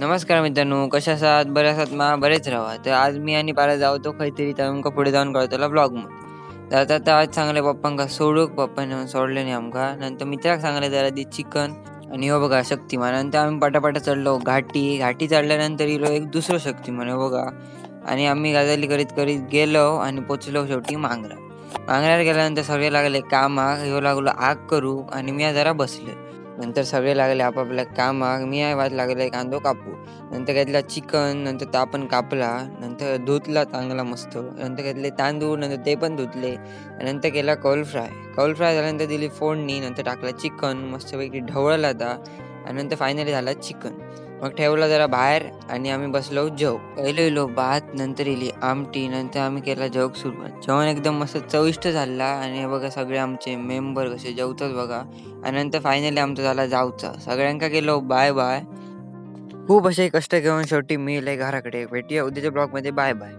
नमस्कार मित्रांनो कशा आसात बरे आसात मा? बरेच राहा तर आज मी आणि पारा जावतो खंयतरी तर आमकां पुढे जाऊन कळतलो ब्लॉगमध्ये जाता तर आज सांगले पप्पांका सोडूक पप्पाने सोडले नाही आमका. नंतर मित्राक सांगले जरा दी चिकन आणि हो बघा शक्तिमान. नंतर आम्ही पटापटा चढलो. घाटी घाटी चढल्यानंतर इलो एक दुसरं शक्तिमान हो बघा. आणि आम्ही गाजाली करीत करीत गेलो आणि पोचलो शेवटी मांगरा. मांगरार गेल्यानंतर सगळे लागले कामाक. ह्यो लागलो आग करू. आणि मी जरा बसले नंतर सगळे लागले आपापल्या कामाक मी आहे वाज लागले कांदो कापू. नंतर घेतला चिकन नंतर तो आपण कापला नंतर धुतला चांगला मस्त. नंतर घेतले तांदूळ नंतर ते पण धुतले. नंतर केला कौल फ्राय कौल फ्राय झाल्यानंतर दिली फोडणी नंतर टाकला चिकन मस्तपैकी ढवळला आता आणि नंतर फायनली झाला चिकन. मग ठेवला जरा बाहेर आणि आम्ही बसलो जेव. पहिलो इलो भात नंतर इली आमटी नंतर आम्ही केला जेवक सुरुवात जेवण एकदम मस्त चविष्ट झाला आणि बघा सगळे आमचे मेंबर कसे जेवतात बघा. आणि नंतर फायनली आमचा झाला जाऊचा सगळ्यांका गेलो बाय बाय खूप असे कष्ट घेऊन शेवटी मी इले घराकडे भेटूया उद्याच्या ब्लॉगमध्ये बाय बाय